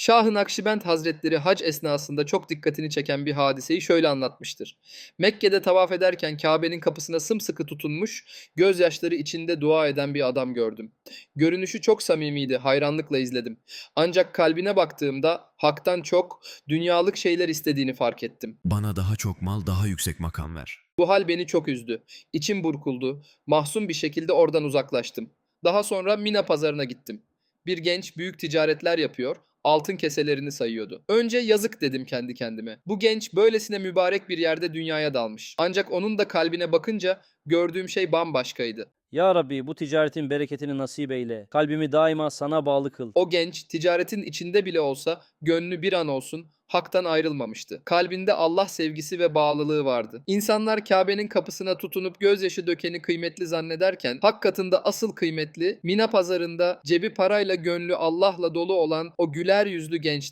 Şah-ı Nakşibend Hazretleri hac esnasında çok dikkatini çeken bir hadiseyi şöyle anlatmıştır. Mekke'de tavaf ederken Kabe'nin kapısına sımsıkı tutunmuş, gözyaşları içinde dua eden bir adam gördüm. Görünüşü çok samimiydi, hayranlıkla izledim. Ancak kalbine baktığımda haktan çok dünyalık şeyler istediğini fark ettim. Bana daha çok mal, daha yüksek makam ver. Bu hal beni çok üzdü. İçim burkuldu. Mahzun bir şekilde oradan uzaklaştım. Daha sonra Mina pazarına gittim. Bir genç büyük ticaretler yapıyor, altın keselerini sayıyordu. Önce yazık dedim kendi kendime. Bu genç böylesine mübarek bir yerde dünyaya dalmış. Ancak onun da kalbine bakınca gördüğüm şey bambaşkaydı. Ya Rabbi bu ticaretin bereketini nasip eyle. Kalbimi daima sana bağlı kıl. O genç ticaretin içinde bile olsa gönlü bir an olsun haktan ayrılmamıştı. Kalbinde Allah sevgisi ve bağlılığı vardı. İnsanlar Kabe'nin kapısına tutunup gözyaşı dökeni kıymetli zannederken hak katında asıl kıymetli Mina pazarında cebi parayla gönlü Allah'la dolu olan o güler yüzlü gençtir.